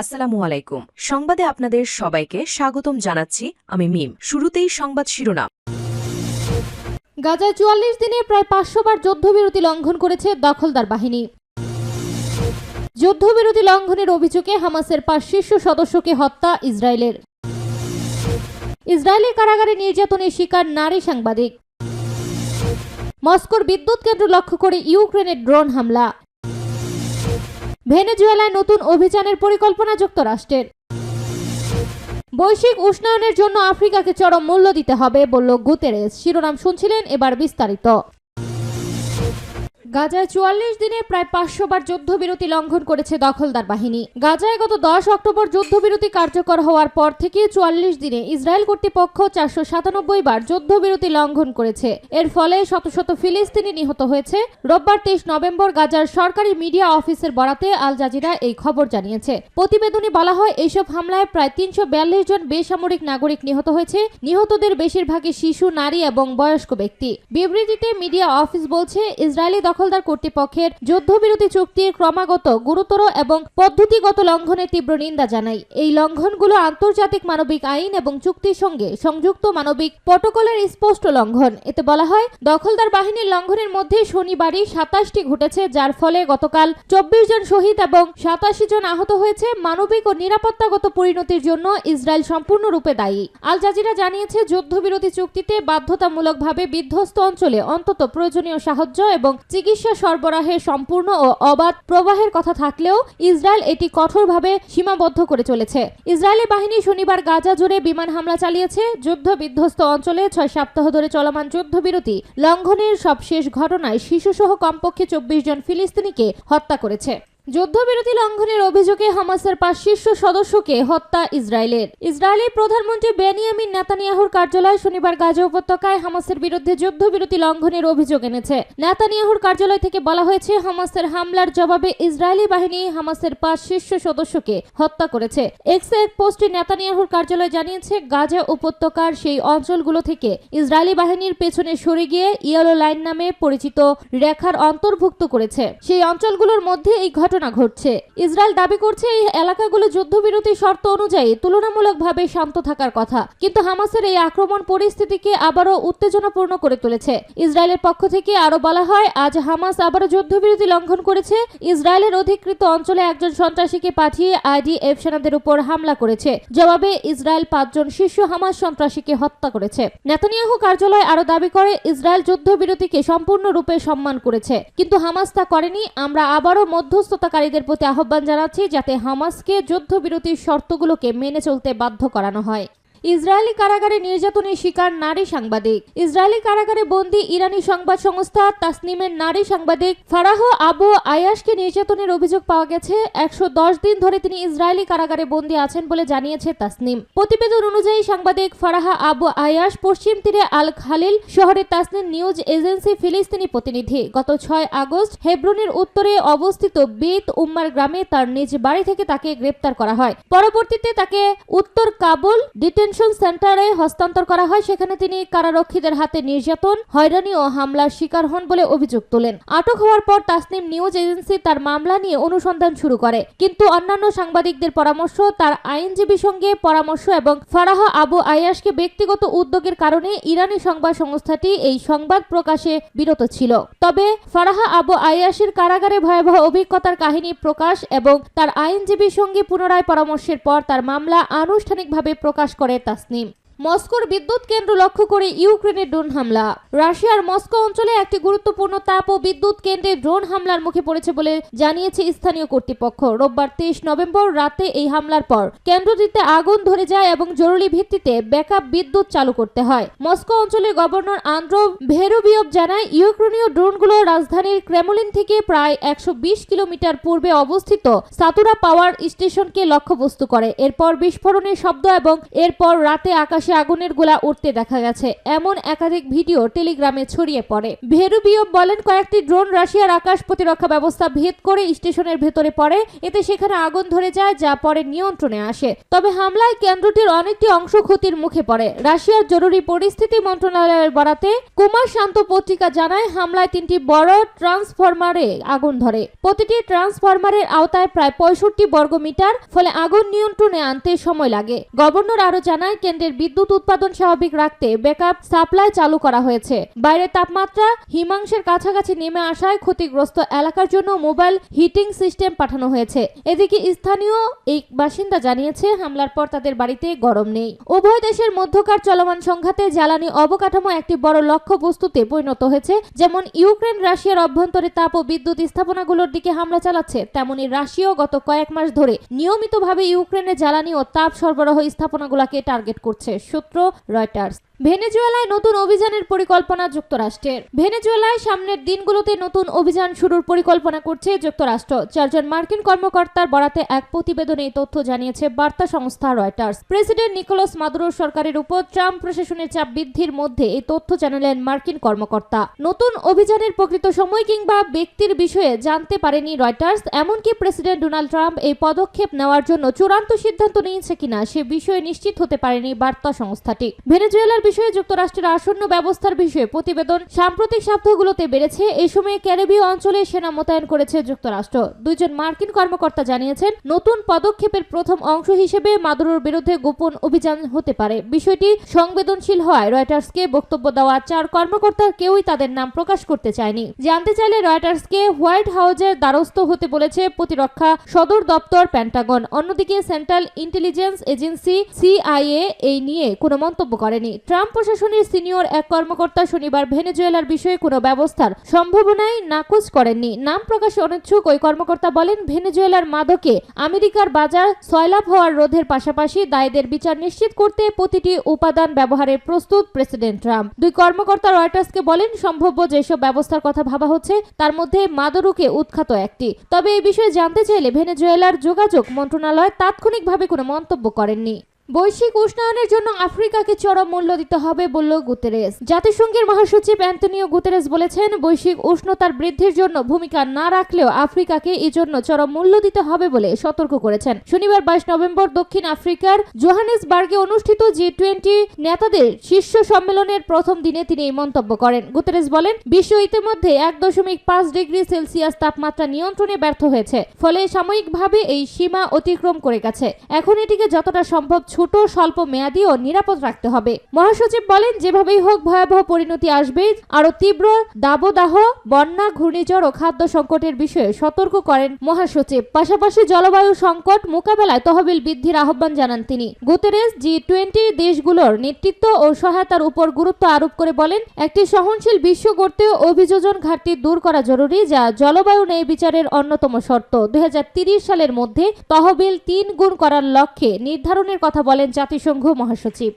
আসসালামু আলাইকুম। সংবাদে আপনাদের সবাইকে স্বাগতম জানাচ্ছি আমি মিম। শুরুতেই সংবাদ শিরোনাম। গাজায় চুয়াল্লিশ দিনে প্রায় পাঁচশো বার যুদ্ধবিরতি লঙ্ঘন করেছে দখলদার বাহিনী। যুদ্ধবিরতি লঙ্ঘনের অভিযোগে হামাসের পাঁচ শীর্ষ সদস্যকে হত্যা ইসরায়েলের। ইসরায়েলের কারাগারে নির্যাতনের শিকার নারী সাংবাদিক। মস্কোর বিদ্যুৎ কেন্দ্র লক্ষ্য করে ইউক্রেনের ড্রোন হামলা। ভেনেজুয়েলায় নতুন অভিযানের পরিকল্পনা যুক্তরাষ্ট্রের। বৈশ্বিক উষ্ণায়নের জন্য আফ্রিকাকে চরম মূল্য দিতে হবে বলল গুতেরেস। শিরোনাম শুনছিলেন এবার বিস্তারিত। গাজায় চুয়াল্লিশ দিনে প্রায় পাঁচশো বার যুদ্ধবিরতি লঙ্ঘন করেছে দখলদার বাহিনী। গাজায় গত দশ অক্টোবর যুদ্ধবিরতি কার্যকর হওয়ার পর থেকে চুয়াল্লিশ দিনে ইসরায়েল কর্তৃপক্ষ চারশো সাতানব্বই বার যুদ্ধবিরতি লঙ্ঘন করেছে। এর ফলে শত শত ফিলিস্তিনি নিহত হয়েছে। রোববার তেইশ নভেম্বর গাজার সরকারি মিডিয়া অফিসের বরাতে আল জাজিরা এই খবর জানিয়েছে। প্রতিবেদনে বলা হয় এইসব হামলায় প্রায় তিনশো বিয়াল্লিশ জন বেসামরিক নাগরিক নিহত হয়েছে। নিহতদের বেশিরভাগই শিশু, নারী এবং বয়স্ক ব্যক্তি। বিবৃতিতে মিডিয়া অফিস বলছে, ইসরায়েলি দখলদার কর্তৃপক্ষের যুদ্ধবিরতি চুক্তির ক্রমাগত, গুরুতর এবং পদ্ধতিগত লঙ্ঘনের তীব্র নিন্দা জানায় এই লঙ্ঘনগুলো আন্তর্জাতিক মানবিক আইন এবং চুক্তির সঙ্গে সংযুক্ত মানবিক প্রটোকলের স্পষ্ট লঙ্ঘন। এতে বলা হয়, দখলদার বাহিনীর লঙ্ঘনের মধ্যে শনিবারই সাতাশটি ঘটেছে, যার ফলে গতকাল চব্বিশ জন শহীদ এবং সাতাশি জন আহত হয়েছে। মানবিক ও নিরাপত্তাগত পরিণতির জন্য ইসরায়েল সম্পূর্ণরূপে দায়ী। আল জাজিরা জানিয়েছে, যুদ্ধবিরতি চুক্তিতে বাধ্যতামূলকভাবে বিধ্বস্ত অঞ্চলে অন্তত প্রয়োজনীয় সাহায্য এবং চিকিৎসা সরবরাহের সম্পূর্ণ ও অবাধ প্রবাহের কথা থাকলেও ইসরায়েল এটি কঠোরভাবে সীমাবদ্ধ করে চলেছে। ইসরায়েলি বাহিনী শনিবার গাজা জুড়ে বিমান হামলা চালিয়েছে। যুদ্ধ বিধ্বস্ত অঞ্চলে ছয় সপ্তাহ ধরে চলমান যুদ্ধবিরতি লঙ্ঘনের সবশেষ ঘটনায় শিশুসহ কমপক্ষে চব্বিশ জন ফিলিস্তিনিকে হত্যা করেছে। যুদ্ধবিরতি লঙ্ঘনের অভিযোগে হামাসের পাঁচ শীর্ষ সদস্যকে হত্যা ইসরায়েলের। ইসরায়েলের প্রধানমন্ত্রী বেনিয়ামিন নেতানিয়াহুর কার্যালয় শনিবার গাজা উপত্যকায় হামাসের বিরুদ্ধে যুদ্ধবিরতি লঙ্ঘনের অভিযোগ এনেছে। নেতানিয়াহুর কার্যালয় থেকে বলা হয়েছে, হামাসের হামলার জবাবে ইসরায়েলি বাহিনী হামাসের পাঁচ শীর্ষ সদস্যকে হত্যা করেছে। এক্স এক পোস্টে নেতানিয়াহুর কার্যালয় জানিয়েছে, গাজা উপত্যকার সেই অঞ্চলগুলো থেকে ইসরায়েলি বাহিনীর পেছনে সরে গিয়ে ইয়েলো লাইন নামে পরিচিত রেখার অন্তর্ভুক্ত করেছে। সেই অঞ্চলগুলোর মধ্যে এই ঘটনা ঘটছে। ইসরায়েল দাবি করছে এই এলাকাগুলো যুদ্ধবিরতি শর্ত অনুযায়ী তুলনামূলকভাবে শান্ত থাকার কথা। কিন্তু হামাসের এই আক্রমণ পরিস্থিতিকে আবারও উত্তেজনাপূর্ণ করে তুলেছে। ইসরায়েলের পক্ষ থেকে আরও বলা হয়, আজ হামাস আবারও যুদ্ধবিরতি লঙ্ঘন করেছে। ইসরায়েলের অধিকৃত অঞ্চলে একজন সন্ত্রাসীকে পাঠিয়ে আইডিএফ সেনাদের উপর হামলা করেছে। জবাবে ইসরায়েল পাঁচজন শীর্ষ হামাস সন্ত্রাসীকে হত্যা করেছে। নেতানিয়াহু কার্যালয় আরও দাবি করে, ইসরায়েল যুদ্ধবিরতিকে সম্পূর্ণরূপে সম্মান করেছে। কিন্তু হামাস তা করেনি, আমরা আবারও মধ্যস্থতাকারীদের প্রতি আহ্বান জানাচ্ছি যাতে হামাসকে যুদ্ধবিরতির শর্তগুলোকে মেনে চলতে বাধ্য করানো হয়। ইসরায়েলি কারাগারে নির্যাতনের শিকার নারী সাংবাদিক। ইসরায়েলি কারাগারে বন্দী ইরানি সংবাদ সংস্থা তাসনিমের নারী সাংবাদিক ফারাহ আবু আয়াসকে নির্যাতনের অভিযোগ পাওয়া গেছে। একশো দিন ধরে তিনি ইসরায়েলি কারাগারে বন্দী আছেন বলে জানিয়েছে তাসনিম। প্রতিবেদন অনুযায়ী সাংবাদিক ফারাহা আবু আয়াস পশ্চিম তীরে আল খালিল শহরের তাসনিম নিউজ এজেন্সি ফিলিস্তিনি প্রতিনিধি। গত ছয় আগস্ট হেব্রনের উত্তরে অবস্থিত বেত উম্মার গ্রামে তার নিজ বাড়ি থেকে তাকে গ্রেপ্তার করা হয়। পরবর্তীতে তাকে উত্তর কাবুল ডিটেনশন সেন্টারে হস্তান্তর করা হয়। সেখানে তিনি কারারক্ষীদের হাতে নির্যাতন, হয়রানি ও হামলার শিকার হন বলে অভিযোগ তোলেন। আটক হওয়ার পর তাসনিম নিউজ এজেন্সি তার মামলা নিয়ে অনুসন্ধান শুরু করে। কিন্তু অন্যান্য সাংবাদিকদের পরামর্শ, তার আইনজীবীর সঙ্গে পরামর্শ এবং ফারাহা আবু আয়াসকে ব্যক্তিগত উদ্যোগের কারণে ইরানি সংবাদ সংস্থাটি এই সংবাদ প্রকাশে বিরত ছিল। তবে ফারাহা আবু আয়াসের কারাগারে ভয়াবহ অভিজ্ঞতার কাহিনী প্রকাশ এবং তার আইনজীবীর সঙ্গে পুনরায় পরামর্শের পর তার মামলা আনুষ্ঠানিকভাবে প্রকাশ করে তাসনিম মস্কোর বিদ্যুৎ কেন্দ্র লক্ষ্য করে ইউক্রেনের ড্রোন হামলা। রাশিয়ার মস্কো অঞ্চলে একটি গুরুত্বপূর্ণ তাপ ও বিদ্যুৎ কেন্দ্রে ড্রোন হামলার মুখে পড়েছে বলে জানিয়েছে স্থানীয় কর্তৃপক্ষ। রোববার তেইশ নভেম্বর রাতে এই হামলার পর কেন্দ্রটিতে আগুন ধরে যায় এবং জরুরি ভিত্তিতে ব্যাকআপ বিদ্যুৎ চালু করতে হয়। মস্কো অঞ্চলের গভর্নর আন্দ্রো ভেরোবিয়ভ জানায়, ইউক্রেনীয় ড্রোনগুলো রাজধানীর ক্রেমলিন থেকে প্রায় একশো বিশ কিলোমিটার পূর্বে অবস্থিত সাতুরা পাওয়ার স্টেশনকে লক্ষ্যবস্তু করে। এরপর বিস্ফোরণের শব্দ এবং এরপর রাতে আকাশে আকাশে আগুনের গোলা উঠতে দেখা গেছে। এমন একাধিক ভিডিও টেলিগ্রামে ছড়িয়ে পড়ে। ভেরুবিও বলেন, কয়েকটি ড্রোন রাশিয়ার আকাশ প্রতিরক্ষা ব্যবস্থা ভেদ করে স্টেশনের ভেতরে পড়ে। এতে সেখানে আগুন ধরে যায়, যা পরে নিয়ন্ত্রণে আসে। তবে হামলায় কেন্দ্রটির অনেকটি অংশ ক্ষতির মুখে পড়ে। রাশিয়ার জরুরি পরিস্থিতি মন্ত্রণালয়ের বরাতে কুমার শান্ত পত্রিকা জানায়, হামলায় তিনটি বড় ট্রান্সফরমারে আগুন ধরে। প্রতিটি ট্রান্সফরমারের আওতায় প্রায় পঁয়ষট্টি বর্গমিটার, ফলে আগুন নিয়ন্ত্রণে আনতে সময় লাগে। গভর্নর আরও জানায়, কেন্দ্রের বিদ্যুৎ উৎপাদন স্বাভাবিক রাখতে ব্যাকআপ সাপ্লাই চালু করা হয়েছে। বাইরের তাপমাত্রা হিমাংশের কাছাকাছি নেমে আসায় ক্ষতিগ্রস্ত এলাকার জন্য মোবাইল হিটিং সিস্টেম পাঠানো হয়েছে। এদিকে স্থানীয় এই বাসিন্দা জানিয়েছে, হামলার পর তাদের বাড়িতে গরম নেই। উভয় দেশের মধ্যকার চলমান সংঘাতে জ্বালানি অবকাঠামো একটি বড় লক্ষ্য বস্তুতে পরিণত হয়েছে। যেমন ইউক্রেন, রাশিয়ার অভ্যন্তরে তাপ ও বিদ্যুৎ স্থাপনাগুলোর দিকে হামলা চালাচ্ছে, তেমনি রাশিয়াও গত কয়েক মাস ধরে নিয়মিতভাবে ইউক্রেনের জ্বালানি ও তাপ সরবরাহ স্থাপনাগুলোকে টার্গেট করছে। সূত্র রয়টার্স ভেনেজুয়েলায় নতুন অভিযানের পরিকল্পনা যুক্তরাষ্ট্রের। ভেনেজুয়েলায় সামনের দিনগুলোতে নতুন অভিযান শুরুর পরিকল্পনা করছে যুক্তরাষ্ট্র। চারজন মার্কিন কর্মকর্তার বরাতে এক প্রতিবেদনে এই তথ্য জানিয়েছে বার্তা সংস্থা রয়টার্স। প্রেসিডেন্ট নিকোলাস মাদুরো সরকারের উপর ট্রাম্প প্রশাসনের চাপ বৃদ্ধির মধ্যে এই তথ্য জানালেন মার্কিন কর্মকর্তা। নতুন অভিযানের প্রকৃত সময় কিংবা ব্যক্তির বিষয়ে জানতে পারেনি রয়টার্স, এমনকি প্রেসিডেন্ট ডোনাল্ড ট্রাম্প এই পদক্ষেপ নেওয়ার জন্য চূড়ান্ত সিদ্ধান্ত নিয়েছে কিনা সে বিষয়ে নিশ্চিত হতে পারেনি বার্তা সংস্থাটি। ভেনেজুয়েলার বিষয়ে যুক্তরাষ্ট্রের আসন্ন ব্যবস্থার বিষয়ে প্রতিবেদন সাম্প্রতিক সপ্তাহগুলোতে বেড়েছে। এই সময়ে ক্যারিবীয় অঞ্চলে সেনা মোতায়েন করেছে যুক্তরাষ্ট্র। দুইজন মার্কিন কর্মকর্তা জানিয়েছেন, নতুন পদক্ষেপের প্রথম অংশ হিসেবে মাদুরোর বিরুদ্ধে গোপন অভিযান হতে পারে। বিষয়টি সংবেদনশীল হওয়ায় রয়টার্সকে বক্তব্য দেওয়া চার কর্মকর্তার কেউই তাদের নাম প্রকাশ করতে চায়নি। জানতে চাইলে রয়টার্সকে হোয়াইট হাউজের দ্বারস্থ হতে বলেছে প্রতিরক্ষা সদর দপ্তর প্যান্টাগন। অন্যদিকে সেন্ট্রাল ইন্টেলিজেন্স এজেন্সি সিআইএ এই নিয়ে কোনো মন্তব্য করেনি। ট্রাম্প প্রশাসনের সিনিয়র এক কর্মকর্তা শনিবার ভেনেজুয়েলার বিষয়ে কোনো ব্যবস্থার সম্ভাবনায় নাকচ করেননি। নাম প্রকাশে অনিচ্ছুক ওই কর্মকর্তা বলেন, ভেনেজুয়েলার মাদকে আমেরিকার বাজার সয়লাভ হওয়ার রোধের পাশাপাশি দায়ীদের বিচার নিশ্চিত করতে প্রতিটি উপাদান ব্যবহারের প্রস্তুত প্রেসিডেন্ট ট্রাম্প। দুই কর্মকর্তা রয়টার্সকে বলেন, সম্ভাব্য যেসব ব্যবস্থার কথা ভাবা হচ্ছে, তার মধ্যে মাদরুকে উৎখাত একটি। তবে এই বিষয়ে জানতে চাইলে ভেনেজুয়েলার যোগাযোগ মন্ত্রণালয় তাৎক্ষণিকভাবে কোনো মন্তব্য করেননি। বৈশ্বিক উষ্ণায়নের জন্য আফ্রিকাকে চরম মূল্য দিতে হবে বলল গুতেরেস। জাতিসংঘের মহাসচিব অ্যান্টনিও গুতেরেস বলেছেন, বৈশ্বিক উষ্ণতার বৃদ্ধির জন্য ভূমিকা না রাখলেও আফ্রিকাকে এই জন্য চরম মূল্য দিতে হবে বলে সতর্ক করেছেন। শনিবার বাইশ নভেম্বর দক্ষিণ আফ্রিকার জোহানেসবার্গে অনুষ্ঠিত জি টোয়েন্টি নেতাদের শীর্ষ সম্মেলনের প্রথম দিনে তিনি এই মন্তব্য করেন। গুতেরেস বলেন, বিশ্ব ইতিমধ্যে এক দশমিক পাঁচ ডিগ্রি সেলসিয়াস তাপমাত্রা নিয়ন্ত্রণে ব্যর্থ হয়েছে, ফলে সাময়িকভাবে এই সীমা অতিক্রম করে গেছে। এখন এটিকে যতটা সম্ভব ছোট, স্বল্প মেয়াদী ও নিরাপদ রাখতে হবে। মহাসচিব বলেন, যেভাবেই হোক ভয়াবহ পরিণতি আসবে আরও তীব্র দাবদাহ, বন্যা, ঘূর্ণিঝড় ও খাদ্য সংকটের বিষয়ে সতর্ক করেন মহাসচিব। পাশাপাশি জলবায়ু সংকট মোকাবেলায় তহবিল বৃদ্ধির আহ্বান জানান তিনি। গুতেরেস জি টোয়েন্টি দেশগুলোর নেতৃত্ব ও সহায়তার উপর গুরুত্ব আরোপ করে বলেন, একটি সহনশীল বিশ্ব গড়তে অভিযোজন ঘাটতি দূর করা জরুরি, যা জলবায়ু ন্যায় বিচারের অন্যতম শর্ত। দুই সালের মধ্যে তহবিল তিন গুণ করার লক্ষ্যে নির্ধারণের কথা বলেন জাতিসংঘ মহাসচিব।